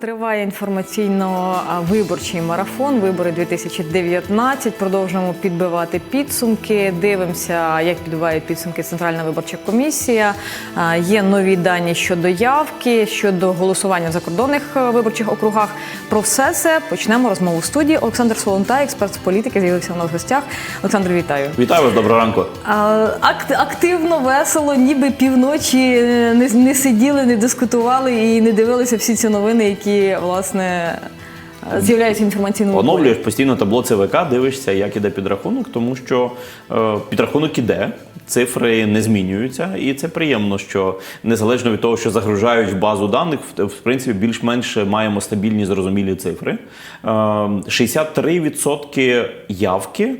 Триває інформаційно-виборчий марафон. Вибори 2019. Продовжуємо підбивати підсумки. Дивимося, як підбиває підсумки Центральна виборча комісія. Є нові дані щодо явки, щодо голосування в закордонних е, виборчих округах. Про все це почнемо розмову в студії. Олександр Солонтай, експерт з політики, з'явився у нас в гостях. Олександр, вітаю. Вітаю вас, доброго ранку. Активно, весело, ніби півночі е, не сиділи, не дискутували і не дивилися всі ці новини, які власне е, з'являються інформаційному. Оновлюєш постійно табло ЦВК, дивишся, як іде підрахунок, тому що е, підрахунок іде, цифри не змінюються, і це приємно, що незалежно від того, що загружають в базу даних, в, принципі, більш-менш маємо стабільні зрозумілі цифри. Е, 63% явки.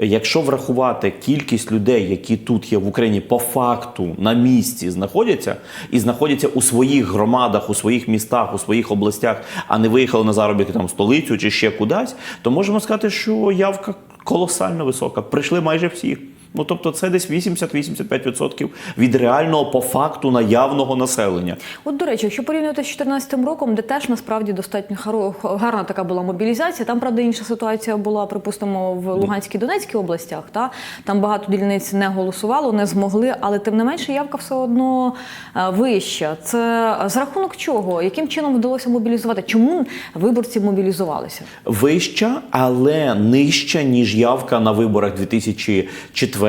Якщо врахувати кількість людей, які тут є в Україні по факту на місці знаходяться і знаходяться у своїх громадах, у своїх містах, у своїх областях, а не виїхали на заробітки там в столицю чи ще кудись, то можемо сказати, що явка колосально висока. Прийшли майже всі. Ну тобто, це десь 80-85% від реального по факту наявного населення. От до речі, якщо порівнювати з 2014 роком, де теж насправді достатньо гарна така була мобілізація. Там правда інша ситуація була, припустимо, в Луганській Донецькій областях. Та там багато дільниць не голосувало, не змогли, але тим не менше явка все одно е, вища. Це з рахунок чого? Яким чином вдалося мобілізувати? Чому виборці мобілізувалися? вища, але нижча, ніж явка на виборах 2004,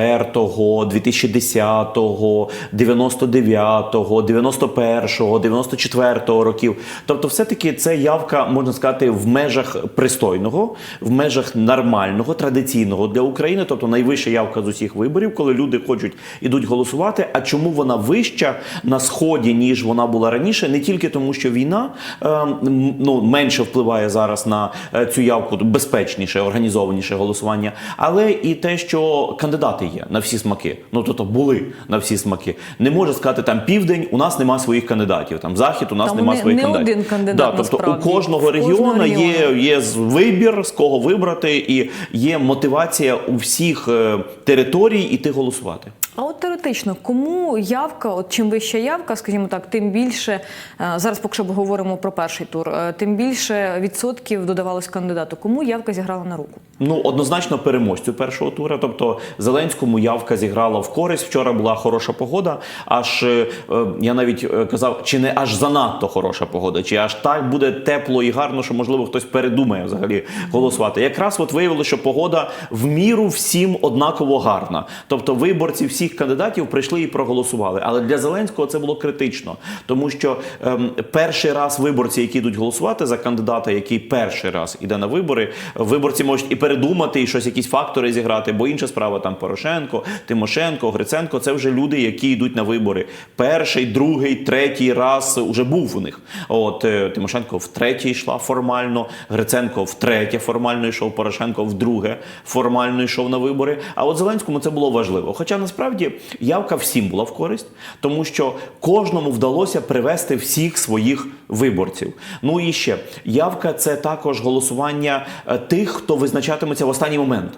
2010, 99, 91, 94 років. Тобто, все-таки це явка, можна сказати, в межах пристойного, в межах нормального, традиційного для України, тобто найвища явка з усіх виборів, коли люди хочуть ідуть голосувати. А чому вона вища на сході, ніж вона була раніше? Не тільки тому, що війна е, ну, менше впливає зараз на е, цю явку, безпечніше, організованіше голосування, але і те, що кандидати є на всі смаки. Ну тобто були на всі смаки. Не може сказати там південь, у нас нема своїх кандидатів. Там захід, у нас Там немає не- своїх не кандидатів. один кандидат, Да, тобто насправді. у кожного регіона є, є вибір, з кого вибрати, і є мотивація у всіх е, територій іти голосувати. А от теоретично, кому явка, от чим вища явка, скажімо так, тим більше е, зараз, поки що говоримо про перший тур, е, тим більше відсотків додавалось кандидату. Кому явка зіграла на руку? Ну, однозначно переможцю першого тура. Тобто Зеленському явка зіграла в користь. Вчора була хороша погода. Аж е, я навіть казав, чи не аж занадто хороша погода, чи аж так буде тепло і гарно, що можливо хтось передумає взагалі голосувати. Якраз от виявилося, що погода в міру всім однаково гарна. Тобто виборці всіх кандидатів прийшли і проголосували. Але для Зеленського це було критично, тому що ем, перший раз виборці, які йдуть голосувати за кандидата, який перший раз іде на вибори, виборці можуть і передумати, і щось, якісь фактори зіграти, бо інша справа там Порошенко, Тимошенко, Гриценко це вже люди, які йдуть на вибори. Перший, другий, третій раз уже був у них. От е, Тимошенко втретє йшла формально, Гриценко втретє формально йшов, Порошенко вдруге формально йшов на вибори. А от Зеленському це було важливо. Хоча насправді явка всім була в користь, тому що кожному вдалося привести всіх своїх виборців. Ну і ще явка це також голосування е, тих, хто визначатиметься в останній момент.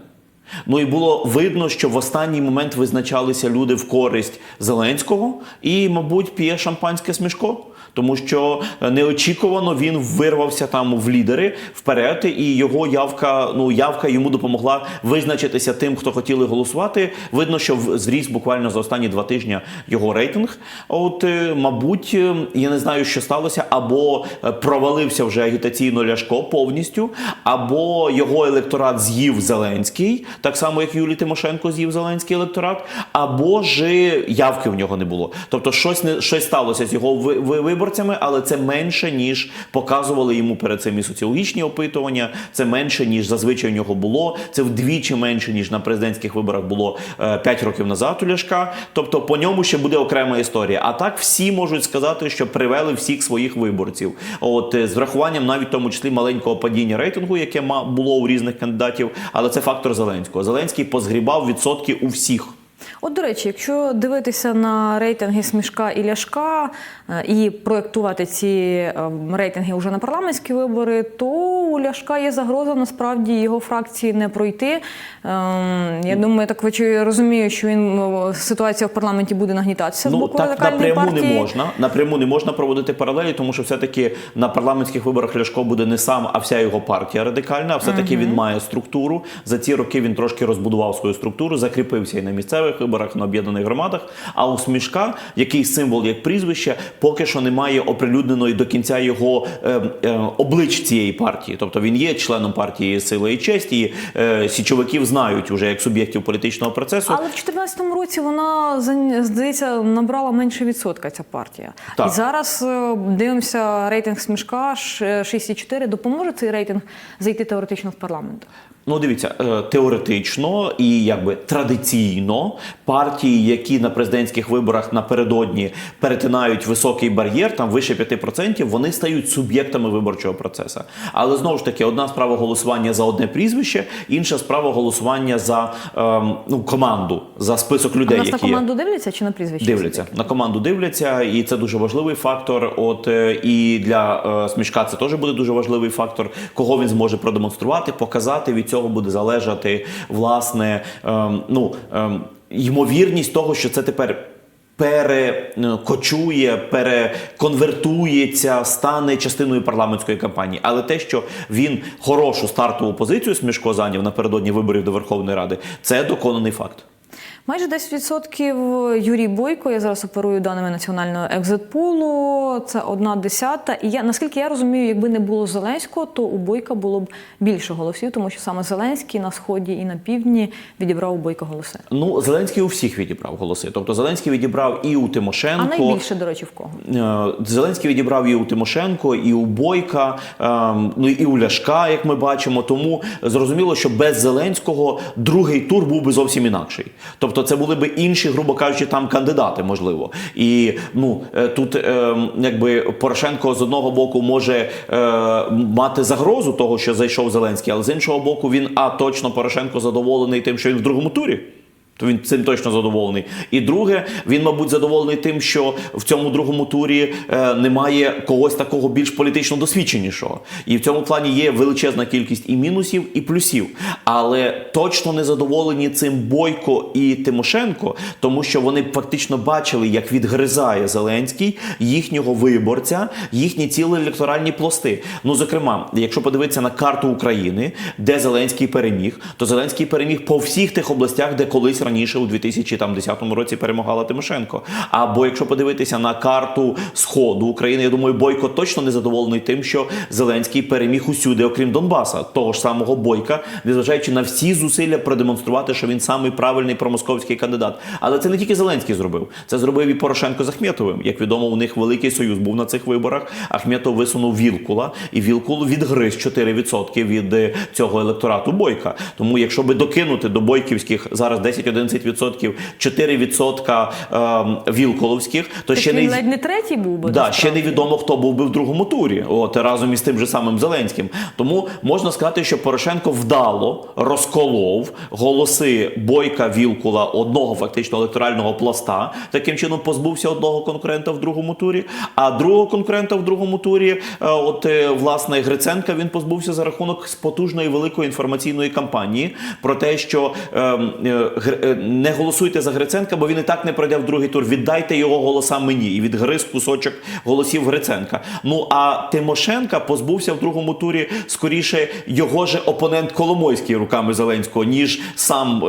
Ну і було видно, що в останній момент визначалися люди в користь Зеленського, і, мабуть, п'є шампанське смішко. Тому що е, неочікувано він вирвався там в лідери вперед, і його явка, ну явка йому допомогла визначитися тим, хто хотіли голосувати. Видно, що зріс буквально за останні два тижні його рейтинг. От, е, мабуть, е, я не знаю, що сталося, або провалився вже агітаційно Ляшко повністю, або його електорат з'їв Зеленський, так само як Юлій Тимошенко з'їв Зеленський електорат, або ж явки в нього не було. Тобто щось не щось сталося з його ви- ви- виборцями, але це менше ніж показували йому перед цим і соціологічні опитування. Це менше ніж зазвичай у нього було. Це вдвічі менше ніж на президентських виборах було 5 років назад у Ляшка. Тобто по ньому ще буде окрема історія. А так всі можуть сказати, що привели всіх своїх виборців. От е, з врахуванням навіть в тому числі маленького падіння рейтингу, яке було у різних кандидатів, але це фактор Зеленського. Зеленський позгрібав відсотки у всіх. От, до речі, якщо дивитися на рейтинги Смішка і Ляшка е, і проєктувати ці е, рейтинги вже на парламентські вибори, то у Ляшка є загроза насправді його фракції не пройти. Ем, Я думаю, так ви розумію, що він е, ситуація в парламенті буде нагнітатися з Ну боку так напряму партії. не можна. Напряму не можна проводити паралелі, тому що все-таки на парламентських виборах Ляшко буде не сам, а вся його партія радикальна. А все-таки він має структуру. За ці роки він трошки розбудував свою структуру, закріпився і на місцевих виборах, на об'єднаних громадах. А у Смішка, який символ як прізвище, поки що немає оприлюдненої до кінця його е, е, облич цієї партії. Тобто він є членом партії Сила і честь, і е, січовиків знають уже як суб'єктів політичного процесу. Але в 2014 році вона здається набрала менше відсотка ця партія. Так. І зараз е, дивимося рейтинг смішка ш- 6,4. Допоможе цей рейтинг зайти теоретично в парламент? Ну, дивіться, е, теоретично і якби традиційно партії, які на президентських виборах напередодні перетинають високий бар'єр, там вище 5%, вони стають суб'єктами виборчого процесу. Але знову ж таки, одна справа голосування за одне прізвище, інша справа голосування за ем, ну, команду, за список А людей, нас на які є. команду дивляться чи на прізвище? Дивляться на команду, дивляться, і це дуже важливий фактор. От е, і для е, смішка це теж буде дуже важливий фактор, кого він зможе продемонструвати, показати. Від цього буде залежати власне ем, ну, ем, ймовірність того, що це тепер. Перекочує, переконвертується, стане частиною парламентської кампанії. Але те, що він хорошу стартову позицію Смішко зайняв напередодні виборів до Верховної Ради, це доконаний факт. Майже 10% Юрій Бойко. Я зараз оперую даними національного екзитпулу. Це одна десята. І я наскільки я розумію, якби не було Зеленського, то у Бойка було б більше голосів, тому що саме Зеленський на сході і на півдні відібрав у Бойка голоси. Ну, Зеленський у всіх відібрав голоси. Тобто Зеленський відібрав і у Тимошенко. А найбільше, до речі, в кого? Е, Зеленський відібрав і у Тимошенко, і у Бойка, ем, ну і у Ляшка, як ми бачимо. Тому зрозуміло, що без Зеленського другий тур був би зовсім інакший. Тобто, це були би інші, грубо кажучи, там кандидати, можливо. І ну е, тут ем, якби Порошенко з одного боку може е, мати загрозу того, що зайшов Зеленський, але з іншого боку, він а точно Порошенко задоволений тим, що він в другому турі. То він цим точно задоволений. І друге, він, мабуть, задоволений тим, що в цьому другому турі е, немає когось такого більш політично досвідченішого. І в цьому плані є величезна кількість і мінусів, і плюсів. Але точно не задоволені цим Бойко і Тимошенко, тому що вони фактично бачили, як відгризає Зеленський їхнього виборця, їхні цілі електоральні пласти. Ну, зокрема, якщо подивитися на карту України, де Зеленський переміг, то Зеленський переміг по всіх тих областях, де колись раніше у 2010 році перемагала Тимошенко. Або якщо подивитися на карту сходу України, я думаю, Бойко точно не задоволений тим, що Зеленський переміг усюди, окрім Донбаса, того ж самого Бойка, незважаючи на всі зусилля продемонструвати, що він самий правильний промосковський кандидат. Але це не тільки Зеленський зробив, це зробив і Порошенко з Ахметовим. Як відомо, у них великий союз був на цих виборах. Ахметов висунув Вілкула, і Вілкул відгриз 4% від е, цього електорату Бойка. Тому, якщо би докинути до бойківських зараз 10-11%, 4% ем, вілкуловських, то Так ще він не ледь не третій був би. Да, ще невідомо, хто був би в другому турі, от разом із тим же самим Зеленським. Тому можна сказати, що Порошенко вдало розколов голоси Бойка Вілкула одного фактично електорального пласта. Таким чином позбувся одного конкурента в другому турі. А другого конкурента в другому турі, е, от е, власне Гриценка, він позбувся за рахунок потужної великої інформаційної кампанії про те, що е, е, Гр- е, не голосуйте за Гриценка, бо він і так не пройде в другий тур. Віддайте його голоса мені і відгриз кусочок голосів Гриценка. Ну а Тимошенка позбувся в другому турі скоріше його же опонент Коломойський руками Зеленського, ніж сам е,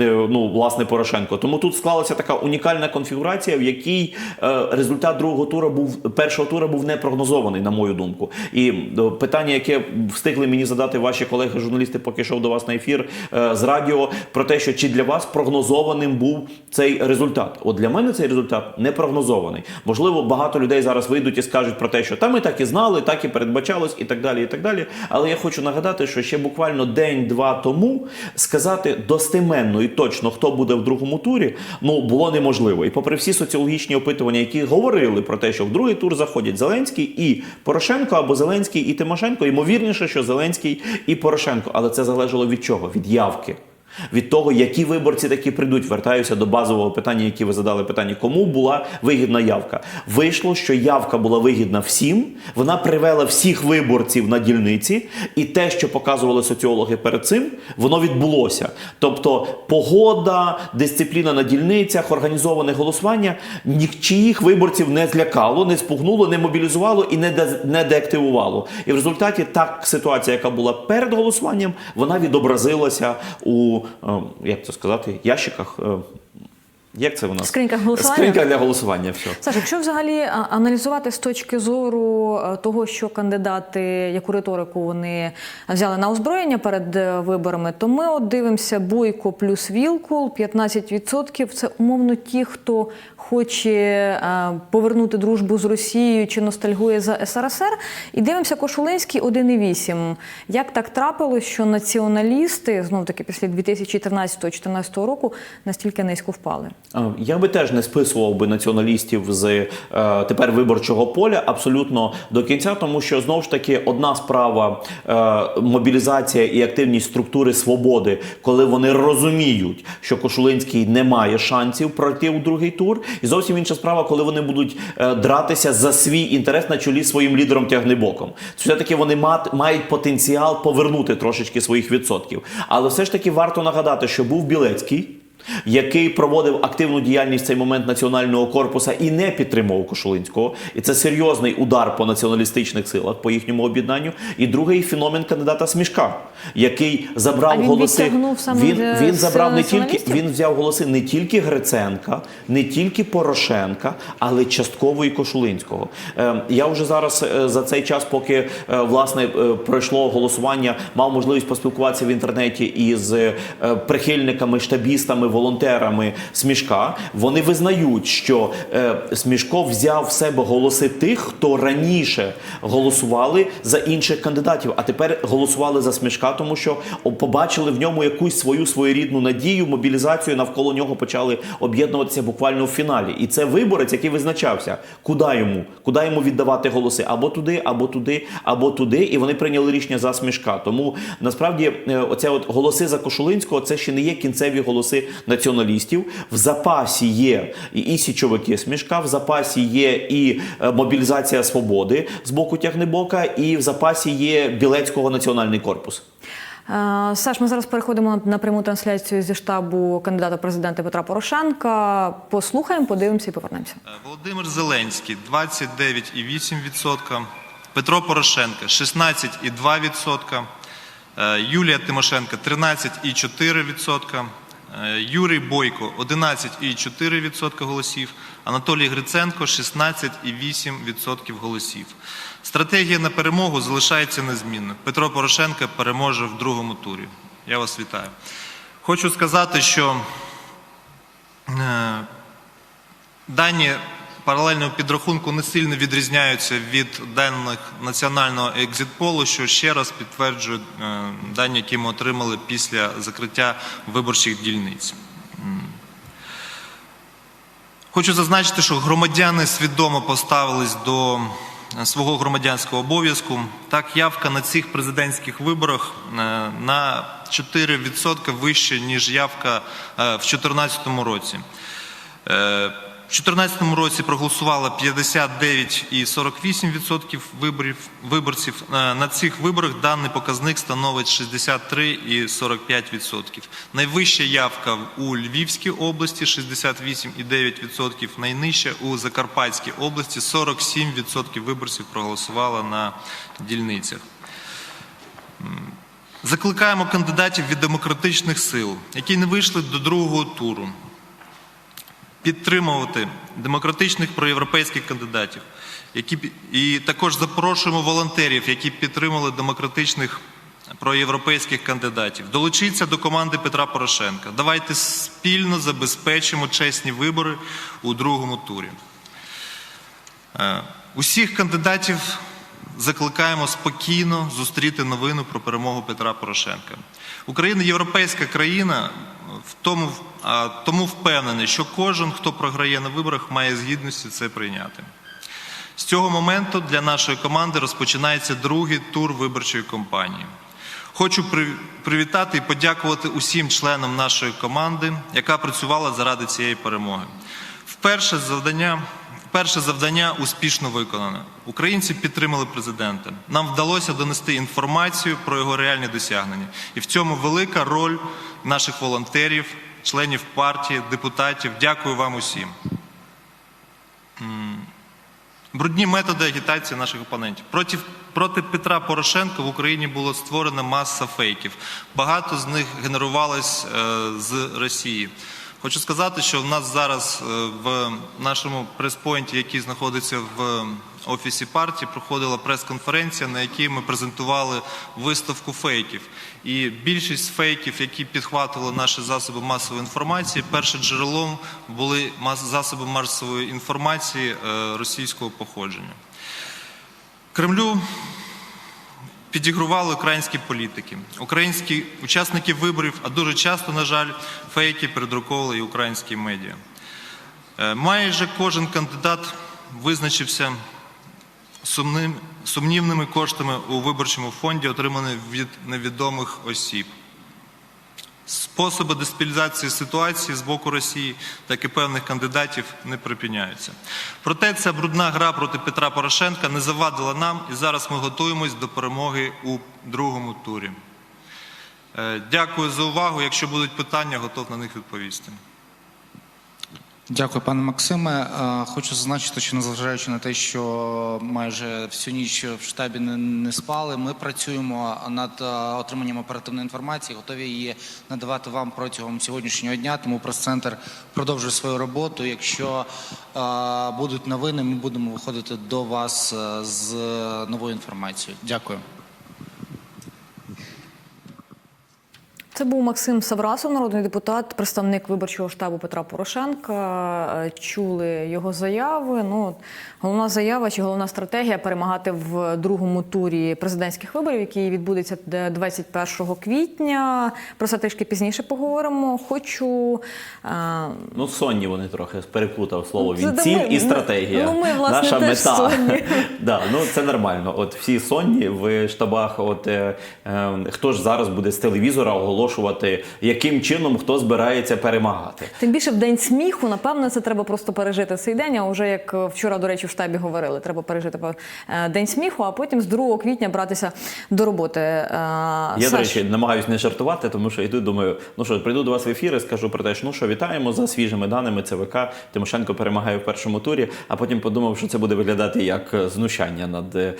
е, ну власне Порошенко. Тому тут склалася така унікальна конфігурація, в якій е, результат другого тура був першого тура був не прогнозований, на мою думку. І е, питання, яке встигли мені задати ваші колеги, журналісти, поки йшов до вас на ефір е, з радіо, про те, що чи для вас прогнозованим був цей результат. От для мене цей результат не прогнозований. Можливо, багато людей зараз вийдуть і скажуть про те, що там ми так і знали, так і передбачалось, і так далі. і так далі. Але я хочу нагадати, що ще буквально день-два тому сказати достеменно і точно, хто буде в другому турі, ну було неможливо. І попри всі соціологічні опитування, які говорили про те, що в другий тур заходять Зеленський і Порошенко або Зеленський і Тимошенко, ймовірніше, що Зеленський і Порошенко. Але це залежало від чого? Від явки. Від того, які виборці такі прийдуть. Вертаюся до базового питання, яке ви задали питання, кому була вигідна явка. Вийшло, що явка була вигідна всім. Вона привела всіх виборців на дільниці, і те, що показували соціологи перед цим, воно відбулося. Тобто погода, дисципліна на дільницях, організоване голосування нічиїх виборців не злякало, не спугнуло, не мобілізувало і не, де, не деактивувало. І в результаті так ситуація, яка була перед голосуванням, вона відобразилася у як це сказати, ящиках. Е, Як це у нас? Скриньках голосування? Скринька для голосування. Все. Саш, якщо взагалі аналізувати з точки зору е, того, що кандидати, яку риторику вони взяли на озброєння перед е, виборами, то ми от дивимося Бойко плюс Вілкул 15% – Це умовно ті, хто хоче е, повернути дружбу з Росією чи ностальгує за СРСР. І дивимося Кошулинський 1,8. Як так трапилось, що націоналісти знов таки після 2013-2014 року настільки низько впали? Я би теж не списував би націоналістів з е, тепер виборчого поля абсолютно до кінця, тому що знову ж таки одна справа е, мобілізація і активність структури свободи, коли вони розуміють, що Кошулинський не має шансів пройти у другий тур, і зовсім інша справа, коли вони будуть е, дратися за свій інтерес на чолі своїм лідером тягнебоком. Все таки вони мат- мають потенціал повернути трошечки своїх відсотків. Але все ж таки варто нагадати, що був Білецький який проводив активну діяльність в цей момент національного корпуса і не підтримував Кошулинського. І це серйозний удар по націоналістичних силах, по їхньому об'єднанню. І другий феномен кандидата Смішка, який забрав А він голоси. саме він, він забрав не тільки він взяв голоси не тільки Гриценка, не тільки Порошенка, але частково і Кошулинського. Е, я вже зараз е, за цей час, поки е, власне е, пройшло голосування, мав можливість поспілкуватися в інтернеті із е, прихильниками, штабістами, волонтерами Смішка. Вони визнають, що е, Смішко взяв в себе голоси тих, хто раніше голосували за інших кандидатів, а тепер голосували за Смішка, тому що побачили в ньому якусь свою своєрідну надію, мобілізацію навколо нього почали об'єднуватися буквально в фіналі. І це виборець, який визначався, куди йому, куди йому віддавати голоси або туди, або туди, або туди. І вони прийняли рішення за Смішка. Тому насправді е, оце от голоси за Кошулинського це ще не є кінцеві голоси націоналістів. В запасі є і, січовики Смішка, в запасі є і е, мобілізація свободи з боку Тягнебока, і в запасі є Білецького національний корпус. Е, Саш, ми зараз переходимо на пряму трансляцію зі штабу кандидата в президенти Петра Порошенка. Послухаємо, подивимося і повернемося. Володимир Зеленський 29,8%, Петро Порошенко 16,2%, е, Юлія Тимошенко 13,4%, е, Юрій Бойко 11,4% голосів, Анатолій Гриценко 16,8% голосів. Стратегія на перемогу залишається незмінною. Петро Порошенко переможе в другому турі. Я вас вітаю. Хочу сказати, що е, Дані паралельного підрахунку не сильно відрізняються від даних національного екзитполу, що ще раз підтверджує е, дані, які ми отримали після закриття виборчих дільниць. Хочу зазначити, що громадяни свідомо поставились до е, свого громадянського обов'язку. Так, явка на цих президентських виборах е, на 4% вище, ніж явка в 2014 році. В 2014 році проголосувало 59,48% виборів, виборців. Е, На цих виборах даний показник становить 63,45%. Найвища явка у Львівській області 68,9%, найнижча у Закарпатській області 47% виборців проголосувало на дільницях. Закликаємо кандидатів від демократичних сил, які не вийшли до другого туру, підтримувати демократичних проєвропейських кандидатів, які і також запрошуємо волонтерів, які підтримали демократичних проєвропейських кандидатів. Долучіться до команди Петра Порошенка. Давайте спільно забезпечимо чесні вибори у другому турі. Е, Усіх кандидатів закликаємо спокійно зустріти новину про перемогу Петра Порошенка. Україна європейська країна, в тому, тому впевнений, що кожен, хто програє на виборах, має з гідності це прийняти. З цього моменту для нашої команди розпочинається другий тур виборчої кампанії. Хочу привітати і подякувати усім членам нашої команди, яка працювала заради цієї перемоги. Вперше завдання, перше завдання успішно виконане. Українці підтримали президента. Нам вдалося донести інформацію про його реальні досягнення. І в цьому велика роль наших волонтерів, членів партії, депутатів. Дякую вам усім. Брудні методи агітації наших опонентів. Проти, проти Петра Порошенка в Україні було створена маса фейків. Багато з них генерувалось е, з Росії. Хочу сказати, що в нас зараз е, в нашому прес-пойнті, який знаходиться в офісі партії, проходила прес-конференція, на якій ми презентували виставку фейків. І більшість фейків, які підхватували наші засоби масової інформації, першим джерелом були засоби масової інформації е, російського походження. Кремлю підігрували українські політики, українські учасники виборів, а дуже часто, на жаль, фейки передруковували і українські медіа. Е, Майже кожен кандидат визначився сумним, сумнівними коштами у виборчому фонді, отримані від невідомих осіб. Способи дестабілізації ситуації з боку Росії, так і певних кандидатів не припиняються. Проте ця брудна гра проти Петра Порошенка не завадила нам, і зараз ми готуємось до перемоги у другому турі. Е, Дякую за увагу. Якщо будуть питання, готов на них відповісти. Дякую, пане Максиме. Е, Хочу зазначити, що незважаючи на те, що майже всю ніч в штабі не, спали, ми працюємо над е, отриманням оперативної інформації, готові її надавати вам протягом сьогоднішнього дня. Тому прес-центр продовжує свою роботу. Якщо е, будуть новини, ми будемо виходити до вас з новою інформацією. Дякую. Це був Максим Саврасов, народний депутат, представник виборчого штабу Петра Порошенка. Е, Чули його заяви. Ну, головна заява чи головна стратегія перемагати в другому турі президентських виборів, який відбудеться 21 квітня. Про це трішки пізніше поговоримо. Хочу е, Ну, сонні вони трохи переплутав слово він ціль і стратегія. ну, ми, власне, Наша теж мета. сонні. да, ну це нормально. От всі сонні в штабах. От е, е, хто ж зараз буде з телевізора оголошувати, яким чином хто збирається перемагати? Тим більше в день сміху, напевно, це треба просто пережити цей день. А вже як е, вчора, до речі, в штабі говорили, треба пережити е, день сміху, а потім з 2 квітня братися до роботи. Е, Я, до речі, намагаюся не жартувати, тому що йду, думаю, ну що, прийду до вас в ефір і скажу про те, що ну що вітаємо за свіжими даними ЦВК. Тимошенко перемагає в першому турі, а потім подумав, що це буде виглядати як знущання над е,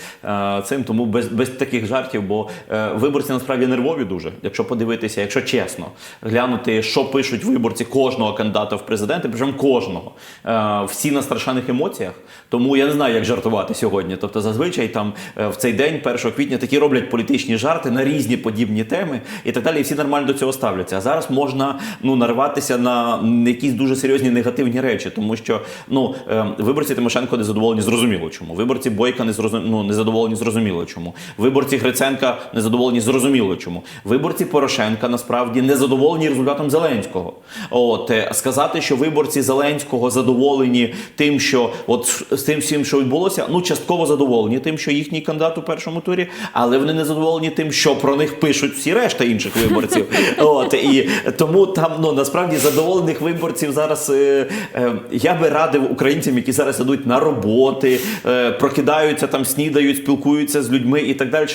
цим. Тому без, без таких жартів, бо е, виборці насправді нервові дуже. Якщо подивитися, якщо чесно, глянути, що пишуть виборці кожного кандидата в президенти, причому кожного. Е, всі на страшенних емоціях. Тому я не знаю, як жартувати сьогодні. Тобто, зазвичай там е, в цей день, 1 квітня, такі роблять політичні жарти на різні подібні теми і так далі. І всі нормально до цього ставляться. А зараз можна ну нарватися на якісь дуже серйозні негативні речі, тому що ну е, виборці Тимошенко не задоволені зрозуміло чому. Виборці Бойка не зрозум... ну, не задоволені зрозуміло чому. Виборці Гриценка не задоволені зрозуміло чому. Виборці Порошенка насправді не задоволені результатом Зеленського. От е, сказати, що виборці Зеленського задоволені тим, що от з тим всім, що відбулося, ну частково задоволені тим, що їхній кандидат у першому турі, але вони не задоволені тим, що про них пишуть всі решта інших виборців. От і тому там ну насправді задоволених виборців зараз е, е, я би радив українцям, які зараз ідуть на роботи, е, прокидаються там, снідають, спілкуються з людьми і так далі.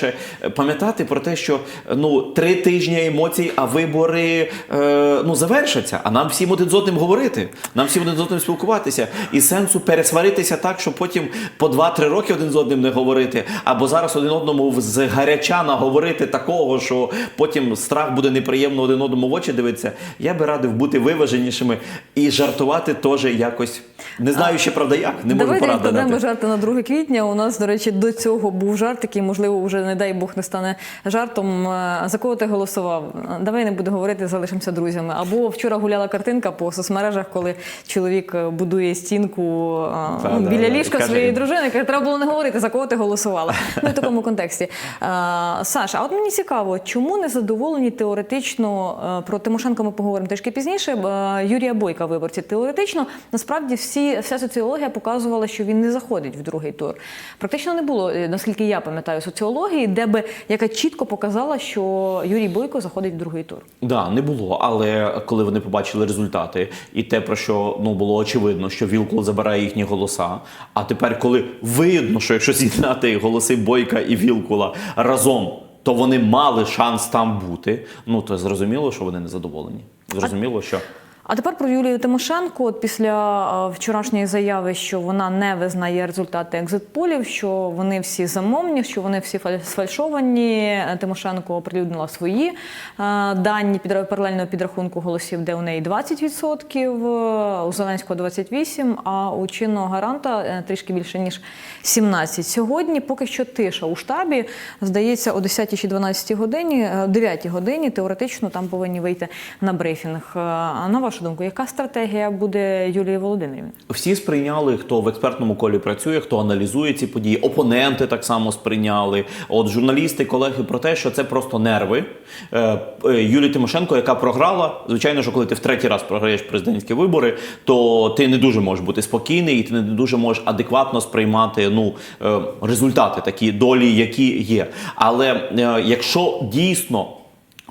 Пам'ятати про те, що ну три тижні емоцій, а вибори е, ну завершаться. А нам всім один з одним говорити, нам всім один з одним спілкуватися. І сенсу пересваритися так, щоб потім по 2-3 роки один з одним не говорити, або зараз один одному з гаряча наговорити такого, що потім страх буде неприємно один одному в очі дивитися. Я би радив бути виваженішими і жартувати теж якось. Не знаю ще правда як, не можу Давайте поради відкладемо жарти на 2 квітня. У нас, до речі, до цього був жарт, який, можливо, вже не дай Бог не стане жартом. Е, За кого ти голосував? Давай не буду говорити, залишимося друзями. Або вчора гуляла картинка по соцмережах, коли чоловік е, будує стінку е, Та, ну, да, біля да. ліжка Каже, своєї дружини. Каже, треба було не говорити, за кого ти голосувала. Ну, в такому контексті. Саша, а от мені цікаво, чому не задоволені теоретично про Тимошенко ми поговоримо трішки пізніше. Юрія Бойка виборці. Теоретично насправді всі всі, вся соціологія показувала, що він не заходить в другий тур. Практично не було, е, наскільки я пам'ятаю, соціології, де би яка чітко показала, що Юрій Бойко заходить в другий тур. Да, не було. Але коли вони побачили результати, і те, про що ну було очевидно, що Вілкул забирає їхні голоса. А тепер, коли видно, що якщо з'єднати голоси Бойка і Вілкула разом, то вони мали шанс там бути. Ну то зрозуміло, що вони не задоволені. Зрозуміло, що А тепер про Юлію Тимошенко. От після е, вчорашньої заяви, що вона не визнає результати екзит-полів, що вони всі замовні, що вони всі фаль- сфальшовані. Е, Тимошенко оприлюднила свої е, дані під паралельного підрахунку голосів, де у неї 20%, е, у Зеленського 28%, а у чинного гаранта трішки більше ніж 17%. Сьогодні поки що тиша у штабі. Здається, о 10 чи 12 годині, е, о 9 годині теоретично там повинні вийти на брифінг. На вашу думку, яка стратегія буде Юлії Володимирівни? Всі сприйняли, хто в експертному колі працює, хто аналізує ці події. Опоненти так само сприйняли. От журналісти, колеги про те, що це просто нерви. Е, е, Юлії Тимошенко, яка програла, звичайно, що коли ти в третій раз програєш президентські вибори, то ти не дуже можеш бути спокійний, і ти не дуже можеш адекватно сприймати ну е, результати, такі долі, які є. Але якщо дійсно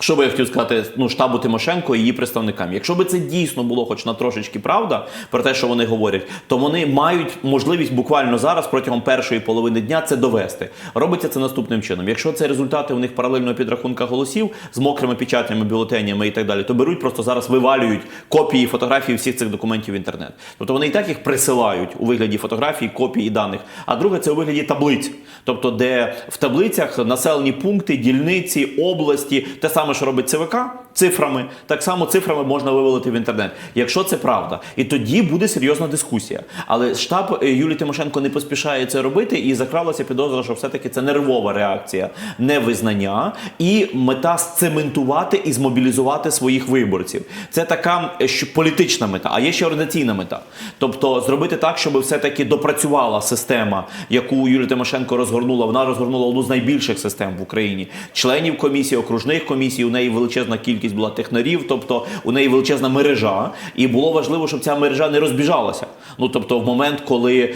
що би я хотів сказати ну, штабу Тимошенко і її представникам. Якщо би це дійсно було хоч на трошечки правда про те, що вони говорять, то вони мають можливість буквально зараз протягом першої половини дня це довести. Робиться це наступним чином. Якщо це результати у них паралельного підрахунка голосів з мокрими печатями, бюлетенями і так далі, то беруть просто зараз вивалюють копії фотографій всіх цих документів в інтернет. Тобто вони і так їх присилають у вигляді фотографій, копій і даних. А друге це у вигляді таблиць, тобто де в таблицях населені пункти, дільниці, області, те саме, що робить ЦВК цифрами, так само цифрами можна вивалити в інтернет, якщо це правда. І тоді буде серйозна дискусія. Але штаб е, Юлії Тимошенко не поспішає це робити, і закралася підозра, що все-таки це нервова реакція невизнання і мета сцементувати і змобілізувати своїх виборців. Це така е, що політична мета, а є ще організаційна мета. Тобто зробити так, щоб все-таки допрацювала система, яку Юлія Тимошенко розгорнула. Вона розгорнула одну з найбільших систем в Україні. Членів комісії, окружних комісій, у неї величезна кількість була технарів, тобто у неї величезна мережа, і було важливо, щоб ця мережа не розбіжалася. Ну тобто, в момент, коли е,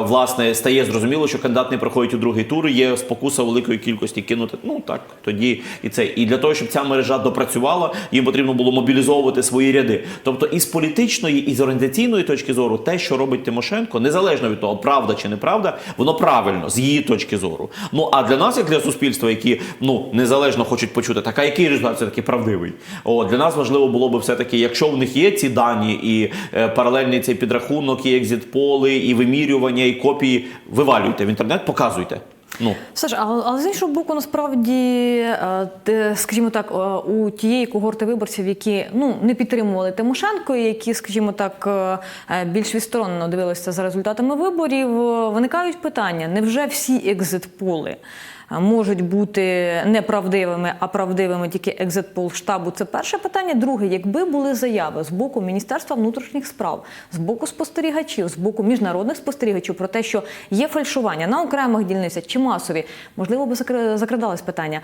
власне стає зрозуміло, що кандидат не проходить у другий тур, є спокуса великої кількості кинути. Ну так тоді і це. І для того, щоб ця мережа допрацювала, їм потрібно було мобілізовувати свої ряди. Тобто, і з політичної, і з організаційної точки зору, те, що робить Тимошенко, незалежно від того, правда чи неправда, воно правильно з її точки зору. Ну а для нас, як для суспільства, які ну незалежно хочуть почути, так а який результат все таки правдивий? О, для нас важливо було би все таки, якщо в них є ці дані і е, паралельний цей підрахунок, і екзит-поли, і вимірювання, і копії, вивалюйте в інтернет, показуйте. Ну Саш, але, але з іншого боку, насправді, е, скажімо так, е, у тієї когорти виборців, які ну не підтримували Тимошенко, які, скажімо так, е, більш відсторонено дивилися за результатами виборів, виникають питання: невже всі екзит-поли? Можуть бути неправдивими, а правдивими тільки екзит-пол штабу. Це перше питання. Друге, якби були заяви з боку Міністерства внутрішніх справ, з боку спостерігачів, з боку міжнародних спостерігачів про те, що є фальшування на окремих дільницях чи масові, можливо, би закр- закрадалось питання.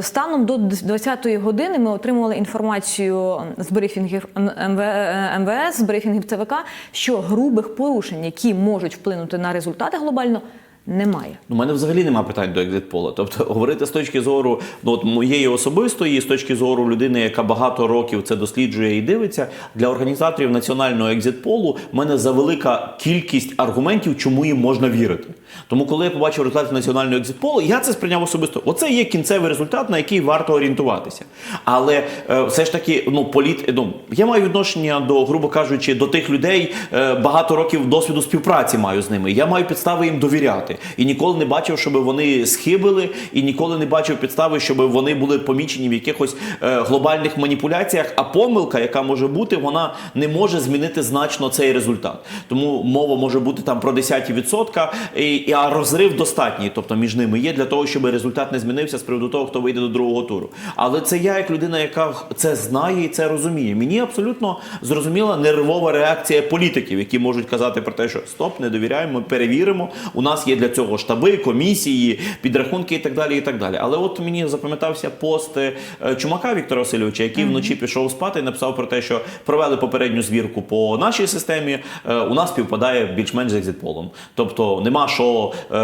Станом до 20-ї години ми отримували інформацію з брифінгів МВ- е, МВС, з брифінгів ЦВК, що грубих порушень, які можуть вплинути на результати глобально, немає. У мене взагалі немає питань до екзитпола. Тобто, говорити з точки зору ну, от моєї особистої, з точки зору людини, яка багато років це досліджує і дивиться, для організаторів національного екзитполу в мене завелика кількість аргументів, чому їм можна вірити. Тому, коли я побачив результати національного екзитполу, я це сприйняв особисто. Оце є кінцевий результат, на який варто орієнтуватися. Але е, все ж таки, ну політ, ну я маю відношення до, грубо кажучи, до тих людей е, багато років досвіду співпраці маю з ними. Я маю підстави їм довіряти. І ніколи не бачив, щоб вони схибили, і ніколи не бачив підстави, щоб вони були помічені в якихось е, глобальних маніпуляціях. А помилка, яка може бути, вона не може змінити значно цей результат. Тому мова може бути там про 10%, і, і, а розрив достатній, тобто між ними є для того, щоб результат не змінився з приводу того, хто вийде до другого туру. Але це я, як людина, яка це знає і це розуміє. Мені абсолютно зрозуміла нервова реакція політиків, які можуть казати про те, що стоп, не довіряємо, перевіримо. У нас є для цього штаби, комісії, підрахунки і так далі. і так далі. Але от мені запам'ятався пост е, Чумака Віктора Васильовича, який вночі пішов спати і написав про те, що провели попередню звірку по нашій системі. е, У нас співпадає більш-менш з екзитполом. Тобто нема що е,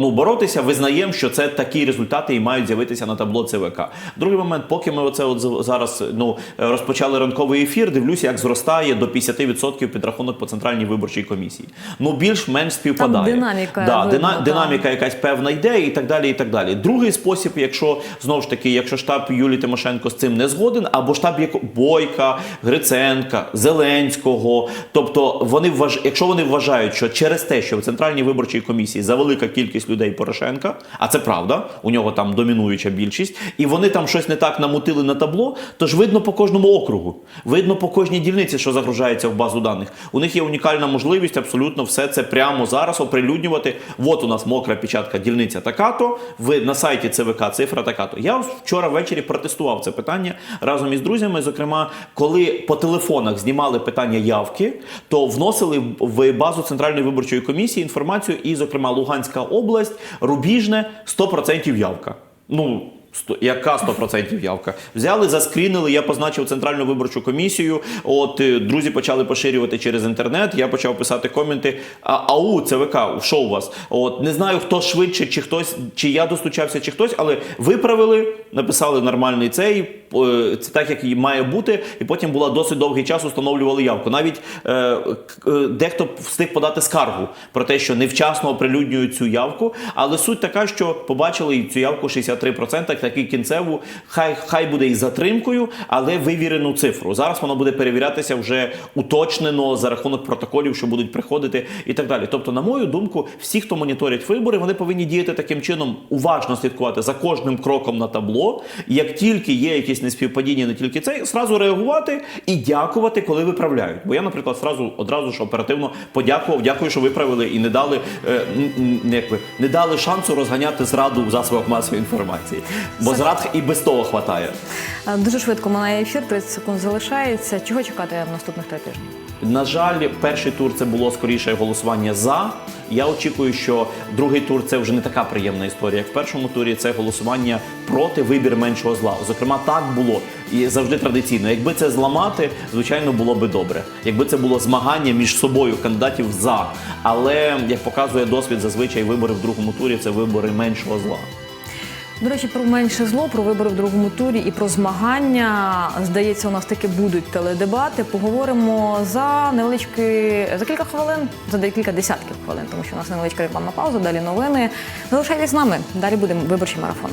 ну, боротися, визнаємо, що це такі результати і мають з'явитися на табло ЦВК. Другий момент, поки ми оце от зараз ну, розпочали ранковий ефір, дивлюся, як зростає до 50% підрахунок по центральній виборчій комісії. Ну, більш-менш співпадає. динаміка да, видно, дина- динаміка якась певна йде і так далі. і так далі. Другий спосіб, якщо знову ж таки, якщо штаб Юлії Тимошенко з цим не згоден, або штаб як Бойка, Гриценка, Зеленського, тобто вони вваж... якщо вони вважають, що через те, що в центральній виборчій комісії завелика кількість людей Порошенка, а це правда, у нього там домінуюча більшість, і вони там щось не так намутили на табло, то ж видно по кожному округу, видно по кожній дільниці, що загружається в базу даних. У них є унікальна можливість абсолютно все це прямо зараз оприлюднювати. От у нас мокра печатка дільниця така-то. Ви на сайті ЦВК цифра така-то. Я вчора ввечері протестував це питання разом із друзями. Зокрема, коли по телефонах знімали питання явки, то вносили в базу центральної виборчої комісії інформацію, і, зокрема, Луганська область, Рубіжне 100% явка. Ну. Яка 100% явка? Взяли, заскрінили, я позначив центральну виборчу комісію. От е, друзі почали поширювати через інтернет. Я почав писати коменти. А, ау, ЦВК, що у вас? От не знаю, хто швидше, чи хтось, чи я достучався, чи хтось, але виправили, написали нормальний цей, е, це так, як і має бути, і потім була досить довгий час, установлювали явку. Навіть е, е, дехто встиг подати скаргу про те, що невчасно оприлюднюють цю явку. Але суть така, що побачили цю явку 63%, таки кінцеву, хай, хай буде і затримкою, але вивірену цифру. Зараз воно буде перевірятися вже уточнено за рахунок протоколів, що будуть приходити і так далі. Тобто, на мою думку, всі, хто моніторять вибори, вони повинні діяти таким чином, уважно слідкувати за кожним кроком на табло. Як тільки є якісь неспівпадіння, не тільки це, зразу реагувати і дякувати, коли виправляють. Бо я, наприклад, зразу одразу ж оперативно подякував, дякую, що виправили і не дали е, н- н- як би, не дали шансу розганяти зраду в засобах масової інформації. Бо зрад і без того хватає. Е, Дуже швидко минає ефір, 30 секунд залишається. Чого чекати в наступних три тижні? На жаль, перший тур це було скоріше голосування за. Я очікую, що другий тур це вже не така приємна історія. Як в першому турі це голосування проти вибір меншого зла. Зокрема, так було і завжди традиційно. Якби це зламати, звичайно, було би добре. Якби це було змагання між собою кандидатів за. Але як показує досвід, зазвичай вибори в другому турі це вибори меншого зла. До речі, про менше зло, про вибори в другому турі і про змагання. Здається, у нас таки будуть теледебати. Поговоримо за невеличкі за кілька хвилин, за декілька десятків хвилин, тому що у нас невеличка рекламна пауза, далі новини. Залишайтесь з нами. Далі буде виборчий марафон.